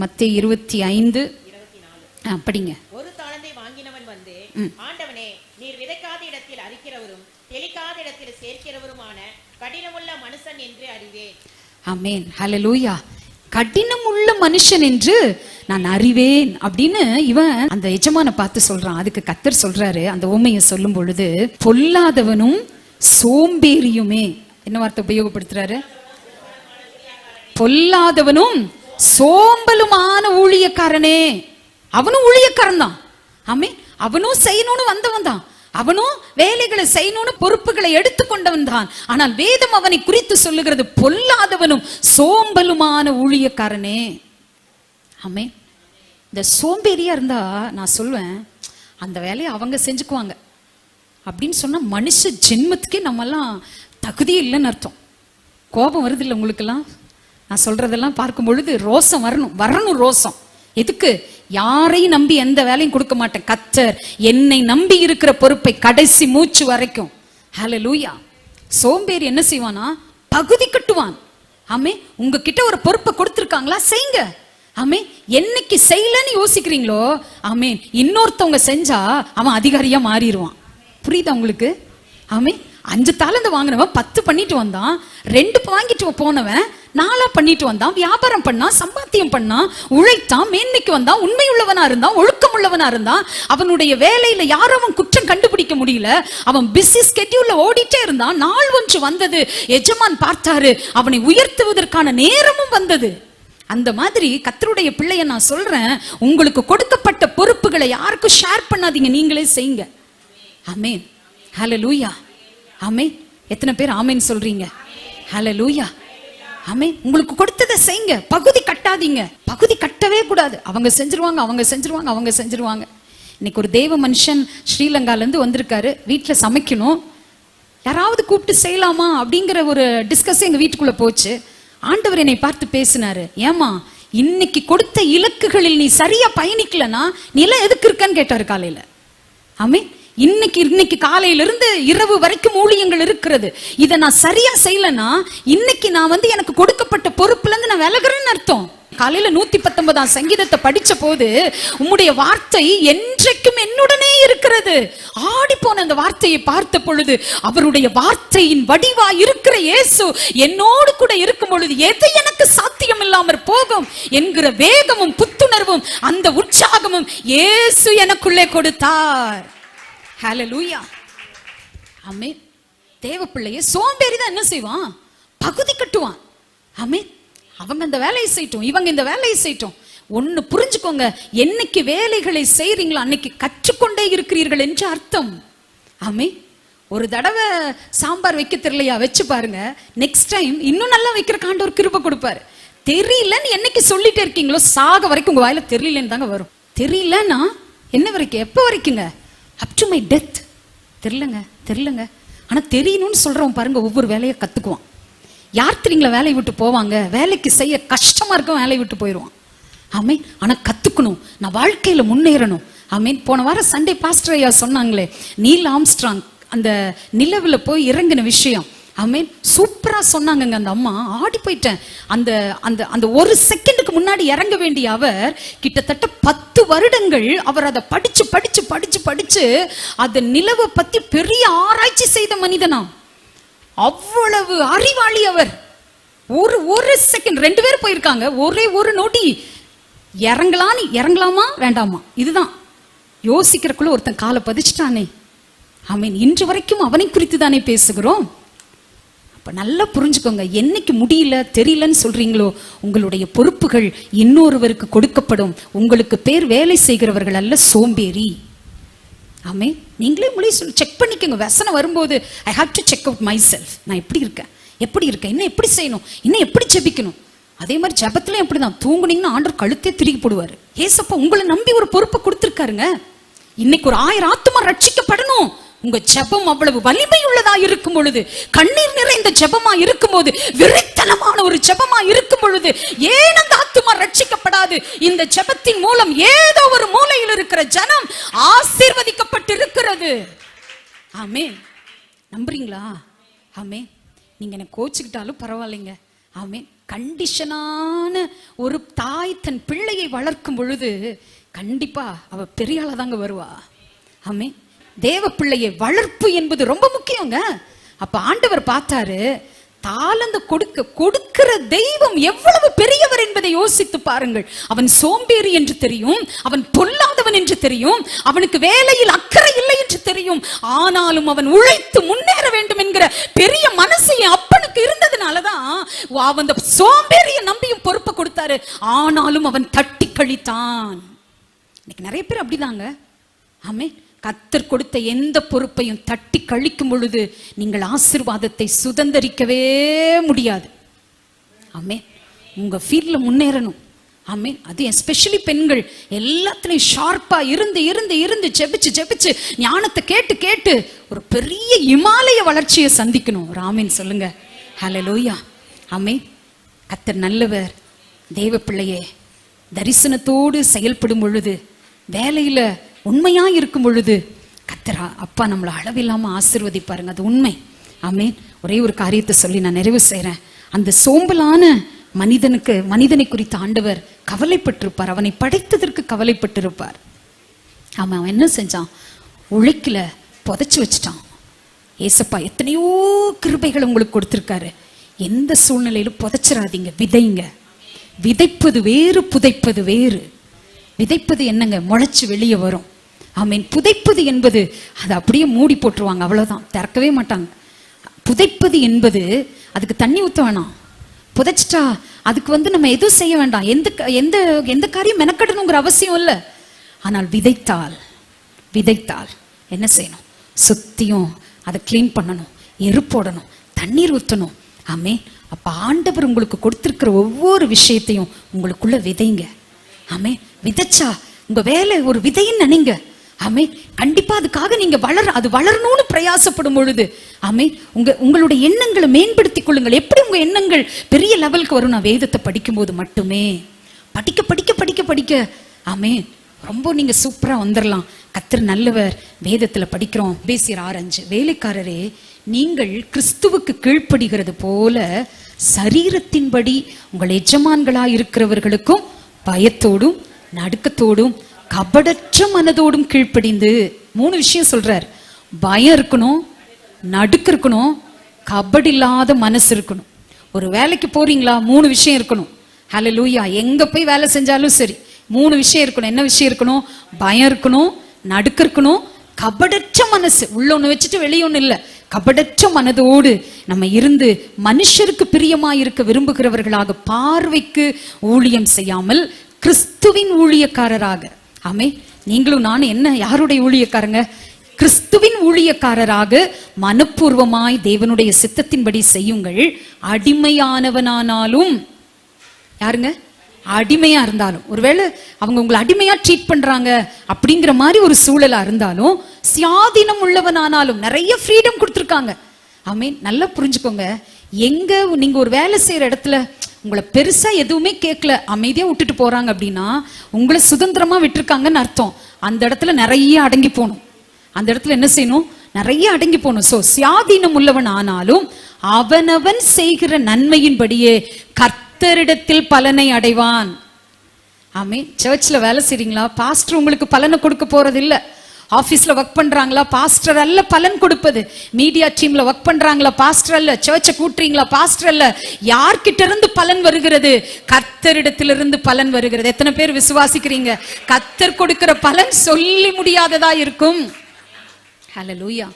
மத்திய இருபத்தி ஐந்து. ஆ, படிங்க. ஒரு தாளந்தை வாங்கினவன் வந்து ஆண்டவனே நீர் விதைக்காத இடத்தில் அரிக்கிறவரும் தெளிக்காத இடத்தில் சேர்க்கிறவருமான கடினமுள்ள மனுஷன் என்று அறிவேன். ஆமென். ஹalleluya. கடினம் உள்ள மனுஷன் என்று நான் அறிவேன் அப்படின்னு இவன் அந்த எஜமான பார்த்து சொல்றான். அதுக்கு கத்தர் சொல்றாரு அந்த உண்மையை சொல்லும் பொழுது பொல்லாதவனும் சோம்பேறியுமே. என்ன வார்த்தை உபயோகப்படுத்துறாரு? பொல்லாதவனும் சோம்பலுமான ஊழியக்காரனே. அவனும் ஊழியக்காரன் தான் ஆமே அவனும் செய்யணும்னு வந்தவன் தான். அவனும் வேலைகளை செய்யணும்னு பொறுப்புகளை எடுத்துக்கொண்டவன் தான். ஆனால் வேதம் அவனை குறித்து சொல்லுகிறது பொல்லாதவனும் சோம்பலுமான ஊழியக்காரனே. ஆமே இந்த சோம்பேறியா இருந்தா நான் சொல்வேன் அந்த வேலையை அவங்க செஞ்சுக்குவாங்க. அப்படின்னு சொன்னா மனுஷ ஜென்மத்துக்கே நம்மெல்லாம் தகுதி இல்லைன்னு அர்த்தம். கோபம் வருது இல்லை உங்களுக்கெல்லாம்? நான் சொல்றதெல்லாம் பார்க்கும் பொழுது ரோசம் வரணும் வரணும் ரோசம். எதுக்கு? யாரையும் நம்பி எந்த வேலையும் கொடுக்க மாட்டேன். கத்தர் என்னை நம்பி இருக்கிற பொறுப்பை கடைசி மூச்சு வரைக்கும். ஹலோ லூயா சோம்பேறி என்ன செய்வானா? பகுதி கட்டுவான். ஆமே உங்ககிட்ட ஒரு பொறுப்பை கொடுத்துருக்காங்களா? செய்யுங்க. ஆமே என்னைக்கு செய்யலன்னு யோசிக்கிறீங்களோ ஆமே இன்னொருத்தவங்க செஞ்சா அவன் அதிகாரியா மாறிடுவான். புரியுதா உங்களுக்கு? ஆமே அஞ்சு தாளந்து வாங்கினவன் பத்து பண்ணிட்டு வந்தான். ரெண்டு வாங்கிட்டு போனவன் நாளா பண்ணிட்டு வந்தான் வியாபாரம் பண்ணான் சம்பாத்தியம் பண்ணான் உழைத்தான் மேன்மைக்கு வந்தான் உண்மை உள்ளவனா இருந்தான் ஒழுக்கம் உள்ளவனா இருந்தான் அவனுடைய வேலையில யாரும் அவன் குற்றம் கண்டுபிடிக்க முடியல. அவன் பிஸி ஸ்கெட்யூல்ல ஓடிட்டே இருந்தான். நாள் ஒன்று வந்தது. எஜமான் பார்த்தாரு அவனை உயர்த்துவதற்கான நேரமும் வந்தது. அந்த மாதிரி கத்தருடைய பிள்ளைய நான் சொல்றேன் உங்களுக்கு கொடுக்கப்பட்ட பொறுப்புகளை யாருக்கும் ஷேர் பண்ணாதீங்க. நீங்களே செய்யுங்க. ஆமேன் ஹலோ லூயா அமே எத்தனை பேர் ஆமேன்னு சொல்றீங்க? லூயா ஆமே உங்களுக்கு கொடுத்ததை செய்யுங்க. பகுதி கட்டாதீங்க. பகுதி கட்டவே கூடாது. அவங்க செஞ்சிருவாங்க அவங்க செஞ்சிருவாங்க அவங்க செஞ்சிருவாங்க. இன்னைக்கு ஒரு தேவ மனுஷன் ஸ்ரீலங்காலேருந்து வந்திருக்காரு. வீட்டில் சமைக்கணும். யாராவது கூப்பிட்டு செய்யலாமா அப்படிங்கிற ஒரு டிஸ்கஸ் எங்கள் வீட்டுக்குள்ளே போச்சு. ஆண்டவர் என்னை பார்த்து பேசினாரு. ஏமா இன்னைக்கு கொடுத்த இலக்குகளில் நீ சரியா பயணிக்கலனா நீ எல்லாம் எதுக்கு இருக்கன்னு கேட்டாரு காலையில. ஆமே இன்னைக்கு இன்னைக்கு காலையிலிருந்து இரவு வரைக்கும் ஊழியங்கள் இருக்கிறது. இதை நான் சரியா செய்யலன்னா இன்னைக்கு நான் வந்து எனக்கு கொடுக்கப்பட்ட பொறுப்புல இருந்து நான் விலகுறேன்னு அர்த்தம். காலையில நூத்தி பத்தொன்பதாம் சங்கீதத்தை படிச்ச போது உம்முடைய வார்த்தை என்றைக்கும் என்னுடனே இருக்கிறது. ஆடி போன அந்த வார்த்தையை பார்த்த பொழுது அவருடைய வார்த்தையின் வடிவா இருக்கிற இயேசு என்னோடு கூட இருக்கும் பொழுது எது எனக்கு சாத்தியம் இல்லாமற் போகும் என்கிற வேகமும் புத்துணர்வும் அந்த உற்சாகமும் இயேசு எனக்குள்ளே கொடுத்தார். ஹalleluya ஆமே தேவ பிள்ளைய சோம்பேறி தான் என்ன செய்வான்? பகுதி கட்டுவான். அமே அவங்க இந்த வேலையை செய்யட்டும் இவங்க இந்த வேலையை செய்யட்டும். ஒன்னு புரிஞ்சுக்கோங்க என்னைக்கு வேலைகளை செய்கிறீங்களோ அன்னைக்கு கற்றுக்கொண்டே இருக்கிறீர்கள் என்று அர்த்தம். ஆமே ஒரு தடவை சாம்பார் வைக்க தெரியலையா? வச்சு பாருங்க. நெக்ஸ்ட் டைம் இன்னும் நல்லா வைக்கிற ஒரு கிருப கொடுப்பாரு. தெரியலன்னு என்னைக்கு சொல்லிட்டே இருக்கீங்களோ சாக வரைக்கும் உங்க வாயில தெரியலன்னு தாங்க வரும். தெரியலன்னா என்ன வரைக்கும்? எப்போ வரைக்குங்க? அப் டு மை டெத் தெரிலங்க தெரிலங்க ஆனால் தெரியணும்னு சொல்கிறவன் பாருங்க ஒவ்வொரு வேலையை கற்றுக்குவான் யார் தெரியுங்களா வேலையை விட்டு போவாங்க? வேலைக்கு செய்ய கஷ்டமாக இருக்கும் வேலையை விட்டு போயிடுவான். ஆமீன். ஆனால் கற்றுக்கணும் நான் வாழ்க்கையில் முன்னேறணும். ஆமீன். போன வாரம் சண்டே பாஸ்டர் ஐயா சொன்னாங்களே நீல் ஆம்ஸ்ட்ராங் அந்த நிலவில் போய் இறங்கின விஷயம். ஆமீன் சூப்பரா சொன்னாங்கங்க அந்த அம்மா. ஆடி போயிட்டேன். அந்த அந்த அந்த ஒரு செகண்டுக்கு முன்னாடி இறங்க வேண்டிய அவர் கிட்டத்தட்ட பத்து வருடங்கள் அவர் அதை படிச்சு படிச்சு படிச்சு படிச்சு அதை நிலவை பத்தி பெரிய ஆராய்ச்சி செய்த மனிதனா. அவ்வளவு அறிவாளி அவர். ஒரு ஒரு செகண்ட் ரெண்டு பேர் போயிருக்காங்க. ஒரே ஒரு நொடி. இறங்கலான்னு இறங்கலாமா? வேண்டாமா? இதுதான். யோசிக்கிறக்குள்ள ஒருத்தன் காலை பதிச்சிட்டானே. ஆமீன் இன்று வரைக்கும் அவனை குறித்து தானே பேசுகிறோம்? இப்போ நல்லா புரிஞ்சுக்கோங்க. என்னைக்கு முடியல தெரியலன்னு சொல்றீங்களோ உங்களுடைய பொறுப்புகள் இன்னொருவருக்கு கொடுக்கப்படும். உங்களுக்கு பேர் வேலை செய்கிறவர்கள் அல்ல சோம்பேறி. ஆமே. நீங்களே மொழி சொல்லி செக் பண்ணிக்கோங்க. வசனம் வரும்போது I have to check out myself நான் எப்படி இருக்கேன்? எப்படி இருக்கேன்? இன்னும் எப்படி செய்யணும்? இன்னும் எப்படி ஜெபிக்கணும்? அதே மாதிரி ஜெபத்துலயும் அப்படிதான். தூங்குனீங்கன்னா ஆண்டர் கழுத்தே திருகி போடுவார். ஏசப்பா உங்களை நம்பி ஒரு பொறுப்பை கொடுத்துருக்காருங்க. இன்னைக்கு ஒரு ஆயிரம் ஆத்துமா ரட்சிக்கப்படணும். உங்க ஜெபம் அவ்வளவு வலிமை உள்ளதா இருக்கும் பொழுது கண்ணீர் நிறைந்த ஜெபமா இருக்கும் போது விரைத்தனமான ஒரு ஜெபமா இருக்கும் பொழுது ஏன் அந்த ஆத்துமா ரட்சிக்கப்படாது? இந்த ஜெபத்தின் மூலம் ஏதோ ஒரு மூலையில் இருக்கிற ஜனம் ஆசீர்வதிக்கப்பட்டு இருக்கிறது ஆமே நம்புறீங்களா? ஆமே நீங்க என்ன கோச்சுக்கிட்டாலும் பரவாயில்லைங்க. ஆமே கண்டிஷனான ஒரு தாய் தன் பிள்ளையை வளர்க்கும் பொழுது கண்டிப்பா அவ பெரிய தாங்க வருவா. ஆமே தேவ பிள்ளையை வளர்ப்பு என்பது ரொம்ப முக்கியங்க. அப்ப ஆண்டவர் பார்த்தாரு தாளந்து கொடுக்க கொடுக்கிற தெய்வம் எவ்வளவு பெரியவர் என்பதை யோசித்து பாருங்கள். அவன் சோம்பேறி என்று தெரியும் அவன் பொல்லாதவன் என்று தெரியும் அவனுக்கு வேலையில் அக்கறை இல்லை என்று தெரியும். ஆனாலும் அவன் உழைத்து முன்னேற வேண்டும் என்கிற பெரிய மனசு என் அப்பனுக்கு இருந்ததுனாலதான் அவன் அந்த சோம்பேறிய நம்பியும் பொறுப்பை கொடுத்தாரு. ஆனாலும் அவன் தட்டி கழித்தான். இன்னைக்கு நிறைய பேர் அப்படிதாங்க. ஆமே கத்தர் கொடுத்த எந்த பொறுப்பையும் தட்டி கழிக்கும் பொழுது நீங்கள் ஆசிர்வாதத்தை சுதந்தரிக்கவே முடியாது. ஆமே உங்க ஃபீல்ட்ல முன்னேறணும். ஆமே அது எஸ்பெஷலி பெண்கள். எல்லாத்துலயும் ஷார்ப்பா இருந்து இருந்து இருந்து ஜெபிச்சு ஜெபிச்சு ஞானத்தை கேட்டு கேட்டு ஒரு பெரிய இமாலய வளர்ச்சியை சந்திக்கணும். ராமின் சொல்லுங்க. லோயா ஆமே கத்தர் நல்லவர். தேவ பிள்ளையே தரிசனத்தோடு செயல்படும் பொழுது வேலையில உண்மையா இருக்கும் பொழுது கத்தரா அப்பா நம்மளை அளவில்லாம ஆசிர்வதிப்பாருங்க. அது உண்மை. ஆமீன். ஒரே ஒரு காரியத்தை சொல்லி நான் நிறைவு செய்கிறேன் அந்த சோம்பலான மனிதனுக்கு மனிதனை குறித்த ஆண்டவர் கவலைப்பட்டிருப்பார். அவனை படைத்ததற்கு கவலைப்பட்டிருப்பார். ஆமா அவன் என்ன செஞ்சான்? உழைக்கல புதைச்சு வச்சுட்டான். ஏசப்பா எத்தனையோ கிருபைகள் உங்களுக்கு கொடுத்துருக்காரு. எந்த சூழ்நிலையிலும் புதைச்சிடாதீங்க விதைங்க. விதைப்பது வேறு புதைப்பது வேறு. விதைப்பது என்னங்க? முளைச்சு வெளியே வரும். ஆமீன். புதைப்பது என்பது அதை அப்படியே மூடி போட்டுருவாங்க அவ்வளோதான் திறக்கவே மாட்டாங்க. புதைப்பது என்பது அதுக்கு தண்ணி ஊத்த வேணாம். புதைச்சிட்டா அதுக்கு வந்து நம்ம எதுவும் செய்ய வேண்டாம். எந்த க- எந்த எந்த காரியம் மெனக்கடணுங்கிற அவசியம் இல்லை. ஆனால் விதைத்தால் விதைத்தால் என்ன செய்யணும்? சுத்தியும் அதை க்ளீன் பண்ணணும். எரு போடணும் தண்ணீர் ஊற்றணும் ஆமே அப்ப ஆண்டவர் உங்களுக்கு கொடுத்துருக்கிற ஒவ்வொரு விஷயத்தையும் உங்களுக்குள்ள விதைங்க. ஆமே விதைச்சா உங்க வேலை ஒரு விதைன்னு நினைங்க. ஆமே கண்டிப்பா அதுக்காக நீங்க வளர அது வளரணும்னு பிரயாசப்படும் பொழுது ஆமே உங்க உங்களுடைய எண்ணங்களை மேம்படுத்திக் கொள்ளுங்கள். எப்படி உங்க எண்ணங்கள் பெரிய லெவலுக்கு வரும் நான் வேதத்தை படிக்கும்போது மட்டுமே. படிக்க படிக்க படிக்க படிக்க ஆமே ரொம்ப நீங்க சூப்பரா வந்துடலாம் கத்தர் நல்லவர். வேதத்துல படிக்கிறோம். பேசியர் ஆரஞ்சு வேலைக்காரரே நீங்கள் கிறிஸ்துவுக்கு கீழ்ப்படுகிறது போல சரீரத்தின்படி உங்கள் எஜமான்களாக இருக்கிறவர்களுக்கும் பயத்தோடும் நடுக்கத்தோடும் கபடற்ற மனதோடும் கீழ்ப்படிந்து மூணு விஷயம் சொல்றார். பயம் இருக்கணும் நடுக்கு இருக்கணும் கபடி இல்லாத மனசு இருக்கணும். ஒரு வேலைக்கு போறீங்களா? மூணு விஷயம் இருக்கணும். ஹalleluya. எங்க போய் வேலை செஞ்சாலும் சரி. மூணு விஷயம் இருக்கணும். என்ன விஷயம் இருக்கணும்? பயம் இருக்கணும் நடுக்கு இருக்கணும் கபடற்ற மனசு. உள்ள ஒண்ணு வச்சுட்டு வெளிய ஒண்ணு இல்ல. கபடற்ற மனதோடு நம்ம இருந்து மனுஷருக்கு பிரியமாக இருக்க விரும்புகிறவர்களாக பார்வைக்கு ஊழியம் செய்யாமல் கிறிஸ்துவின் ஊழியக்காரராக ஆமே நீங்களும் நானும் என்ன யாருடைய ஊழியக்காரங்க? கிறிஸ்துவின் ஊழியக்காரராக மனப்பூர்வமாய் தேவனுடைய சித்தத்தின்படி செய்யுங்கள். அடிமையானவனானாலும் யாருங்க? அடிமையா இருந்தாலும். ஒருவேளை அவங்க உங்களை அடிமையா ட்ரீட் பண்றாங்க அப்படிங்கிற மாதிரி ஒரு சூழலா இருந்தாலும் சுயாதீனம் உள்ளவனானாலும் நிறைய ஃப்ரீடம் கொடுத்துருக்காங்க. ஆமீன் நல்லா புரிஞ்சுக்கோங்க. எங்க நீங்க ஒரு வேலை செய்யற இடத்துல உங்களை பெருசா எதுவுமே கேட்கல. அமைதியா விட்டுட்டு போறாங்க அப்படின்னா உங்களை சுதந்திரமா விட்டுருக்காங்கன்னு அர்த்தம். அந்த இடத்துல நிறைய அடங்கி போகணும். அந்த இடத்துல என்ன செய்யணும்? நிறைய அடங்கி போகணும். சோ சுயாதீனம் உள்ளவன் ஆனாலும் அவனவன் செய்கிற நன்மையின்படியே கர்த்தரிடத்தில் பலனை அடைவான். ஆமே சர்ச்சில் வேலை செய்றீங்களா? பாஸ்டர் உங்களுக்கு பலனை கொடுக்க போறது இல்லை ஆபீஸ்ல ஒர்க் பண்றாங்களா? பாஸ்டர் அல்ல பலன் கொடுப்பது. மீடியா டீம்ல ஒர்க் பண்றாங்களா? பாஸ்டர் அல்ல. சர்ச்சை கூட்டுறீங்களா? பாஸ்டர் அல்ல. யார்கிட்ட இருந்து பலன் வருகிறது? கத்தரிடத்திலிருந்து பலன் வருகிறது. எத்தனை பேர் விசுவாசிக்கிறீங்க? கத்தர் கொடுக்கிற பலன் சொல்லி முடியாததா இருக்கும். ஹலோ லூயா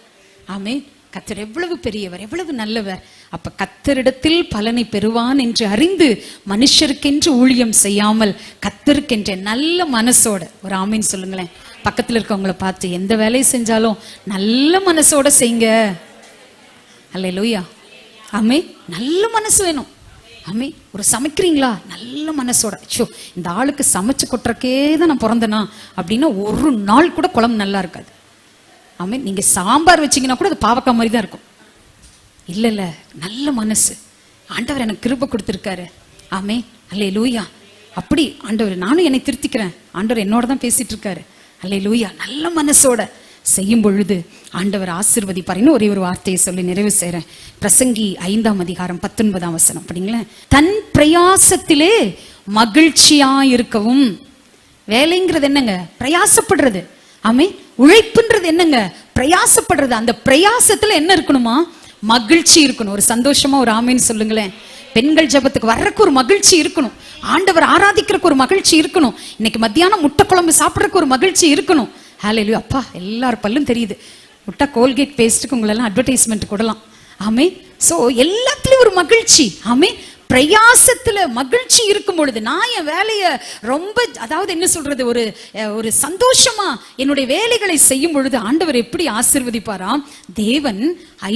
ஆமே கத்தர் எவ்வளவு பெரியவர் எவ்வளவு நல்லவர். அப்ப கத்தரிடத்தில் பலனை பெறுவான் என்று அறிந்து மனுஷருக்கென்று ஊழியம் செய்யாமல் கத்தருக்கென்ற நல்ல மனசோட. ஒரு ஆமீன் சொல்லுங்களேன். பக்கத்தில் இருக்கவங்கள பார்த்து எந்த வேலையை செஞ்சாலும் நல்ல மனசோட செய்யுங்க அல்லேலூயா. ஆமே நல்ல மனசு வேணும். ஆமே ஒரு சமைக்கிறீங்களா? நல்ல மனசோட. ஷோ இந்த ஆளுக்கு சமைச்சு கொட்டுறக்கே தான் நான் பிறந்தனா? அப்படின்னா ஒரு நாள் கூட குழம்பு நல்லா இருக்காது. ஆமே நீங்க சாம்பார் வச்சீங்கன்னா கூட அது பாவக்காய் மாதிரி தான் இருக்கும். இல்லை இல்லை. நல்ல மனசு. ஆண்டவர் எனக்கு கிருப்பை கொடுத்துருக்காரு. ஆமே அல்லே லூயா அப்படி ஆண்டவர் நானும் என்னை திருத்திக்கிறேன். ஆண்டவர் என்னோட தான் பேசிட்டு இருக்காரு. அல்லே லூயா நல்ல மனசோட செய்யும் பொழுது ஆண்டவர் ஆசிர்வதிப்பாருன்னு ஒரே ஒரு வார்த்தையை சொல்லி நிறைவு செய்கிறேன் பிரசங்கி ஐந்தாம் அதிகாரம் பத்தொன்பதாம் வசனம். அப்படிங்களேன் தன் பிரயாசத்திலே மகிழ்ச்சியா இருக்கவும் வேலைங்கிறது என்னங்க? பிரயாசப்படுறது. ஆமே உழைப்புன்றது என்னங்க? பிரயாசப்படுறது. அந்த பிரயாசத்துல என்ன இருக்கணுமா? மகிழ்ச்சி இருக்கணும். ஒரு சந்தோஷமா ஒரு ஆமைன்னு சொல்லுங்களேன். பெண்கள் ஜெபத்துக்கு வர்றதுக்கு ஒரு மகிழ்ச்சி இருக்கணும். ஆண்டவர் ஆராதிக்கிறதுக்கு ஒரு மகிழ்ச்சி இருக்கணும். இன்னைக்கு மத்தியானம் முட்டை குழம்பு சாப்பிட்றதுக்கு ஒரு மகிழ்ச்சி இருக்கணும். ஹalleluya அப்பா எல்லார் பல்லும் தெரியுது. முட்டை கோல்கேட் பேஸ்ட்டுக்கு உங்களெல்லாம் அட்வர்டைஸ்மெண்ட் கொடுலாம். ஆமே ஸோ எல்லாத்துலயும் ஒரு மகிழ்ச்சி. ஆமே பிரயாசத்தில் மகிழ்ச்சி இருக்கும் பொழுது நான் என் வேலையை ரொம்ப அதாவது என்ன சொல்றது ஒரு ஒரு சந்தோஷமா என்னுடைய வேலைகளை செய்யும் பொழுது ஆண்டவர் எப்படி ஆசிர்வதிப்பாராம்? தேவன்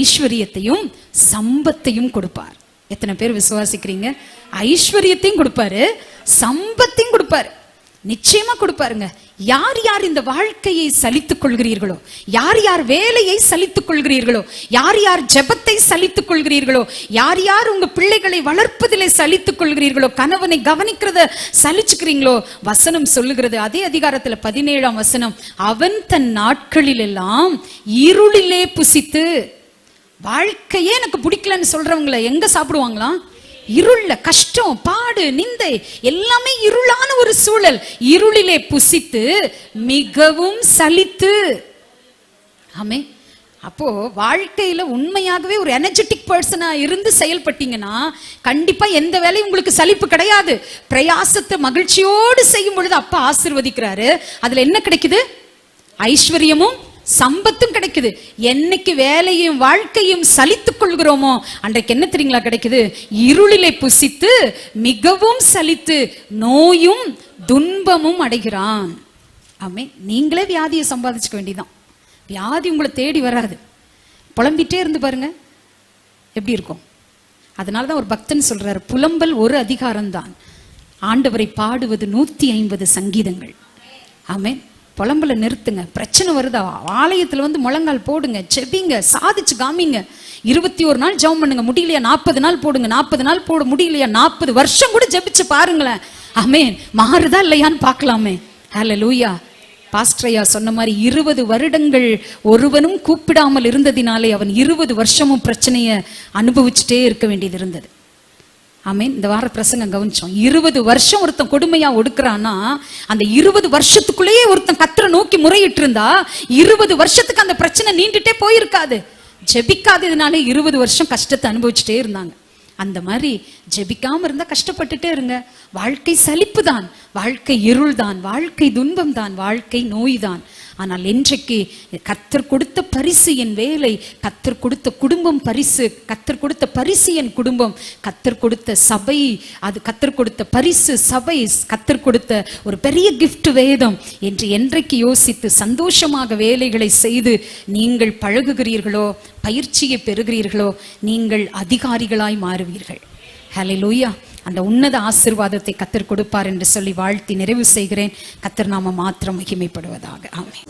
ஐஸ்வர்யத்தையும் சம்பத்தையும் கொடுப்பார். எத்தனை பேர் விசுவாசிக்கிறீங்க? ஐஸ்வர்யத்தையும் கொடுப்பாரு சம்பத்தையும் கொடுப்பாரு. நிச்சயமா கொடுப்பாருங்க. யார் யார் இந்த வாழ்க்கையை சலித்துக் கொள்கிறீர்களோ யார் யார் வேலையை சலித்துக் கொள்கிறீர்களோ யார் யார் ஜெபத்தை சலித்துக் கொள்கிறீர்களோ யார் யார் உங்க பிள்ளைகளை வளர்ப்பதிலே சலித்துக் கொள்கிறீர்களோ கணவனை கவனிக்கிறத சலிச்சுக்கிறீங்களோ வசனம் சொல்லுகிறது. அதே அதிகாரத்துல பதினேழாம் வசனம் அவன் தன் நாட்களில் எல்லாம் இருளிலே புசித்து வாழ்க்கையே எனக்கு பிடிக்கலன்னு சொல்றவங்கள எங்க சாப்பிடுவாங்களாம் இருள்ல கஷ்டம் பாடு நிந்தை எல்லாமே இருளான ஒரு சூழல். இருளிலே புசித்து மிகவும் சலித்து. ஆமே. அப்போ வாழ்க்கையில உண்மையாகவே ஒரு எனர்ஜெட்டிக் பர்சனா இருந்து செயல்பட்டீங்கன்னா கண்டிப்பா எந்த வேலையும் உங்களுக்கு சலிப்பு கிடையாது. பிரயாசத்தை மகிழ்ச்சியோடு செய்யும் பொழுது அப்பா ஆசிர்வதிக்கிறாரு. அதுல என்ன கிடைக்குது? ஐஸ்வர்யமும் சம்பத்தும் கிடைக்குது. என்னைக்கு வேலையும் வாழ்க்கையும் சலித்துக் கொள்கிறோமோ அன்றைக்கு என்ன தெரியுங்களா கிடைக்குது? இருளிலே புசித்து மிகவும் சலித்து நோயும் துன்பமும் அடைகிறான். ஆமே நீங்களே வியாதியை சம்பாதிச்சுக்க வேண்டியதான் வியாதி உங்களை தேடி வராது. புலம்பிட்டே இருந்து பாருங்க. எப்படி இருக்கும்? அதனால தான் ஒரு பக்தன் சொல்றாரு புலம்பல் ஒரு அதிகாரம்தான். ஆண்டவரை பாடுவது நூத்தி ஐம்பது சங்கீதங்கள். ஆமென். புலம்பல நிறுத்துங்க. பிரச்சனை வருதா? ஆலயத்தில் வந்து முழங்கால் போடுங்க. செபிங்க. சாதிச்சு காமிங்க. இருபத்தி ஒரு நாள் ஜெபம் பண்ணுங்க. முடியலையா? நாற்பது நாள் போடுங்க. நாற்பது நாள் போட முடியலையா? நாற்பது வருஷம் கூட ஜெபிச்சு பாருங்களேன். ஆமென். மாறுதா இல்லையான்னு பார்க்கலாமே. ஹalleluya பாஸ்ட்ரையா சொன்ன மாதிரி இருபது வருடங்கள் ஒருவனும் கூப்பிடாமல் இருந்ததினாலே அவன் இருபது வருஷமும் பிரச்சனையை அனுபவிச்சுட்டே இருக்க வேண்டியது இருந்தது. ஆமீன். இந்த வார பிரசங்கம் கவனிச்சோம். இருபது வருஷம் ஒருத்தன் கொடுமையா ஒடுக்குறான்னா அந்த இருபது வருஷத்துக்குள்ளேயே ஒருத்தன் கத்திர நோக்கி முறையிட்டு இருந்தா இருபது வருஷத்துக்கு அந்த பிரச்சனை நீண்டுட்டே போயிருக்காது. ஜெபிக்காததுனால இருபது வருஷம் கஷ்டத்தை அனுபவிச்சுட்டே இருந்தாங்க. அந்த மாதிரி ஜெபிக்காம இருந்தா கஷ்டப்பட்டுட்டே இருங்க. வாழ்க்கை சலிப்பு தான் வாழ்க்கை இருள் தான் வாழ்க்கை துன்பம் தான் வாழ்க்கை நோய் தான் ஆனால் இன்றைக்கு கத்தர் கொடுத்த பரிசு என் வேலை கத்தர் கொடுத்த குடும்பம் பரிசு கத்தர் கொடுத்த பரிசு என் குடும்பம் கத்தர் கொடுத்த சபை அது கத்தர் கொடுத்த பரிசு சபை கத்தர் கொடுத்த ஒரு பெரிய கிஃப்ட் வேதம் என்று என்றைக்கு யோசித்து சந்தோஷமாக வேலைகளை செய்து நீங்கள் பழகுகிறீர்களோ பயிற்சியை பெறுகிறீர்களோ நீங்கள் அதிகாரிகளாய் மாறுவீர்கள். ஹலோ லூயா அந்த உன்னத ஆசிர்வாதத்தை கத்தர் கொடுப்பார் என்று சொல்லி வாழ்த்தி நிறைவு செய்கிறேன். கத்தர் நாம மாத்திரம் மகிமைப்படுவதாக. ஆமே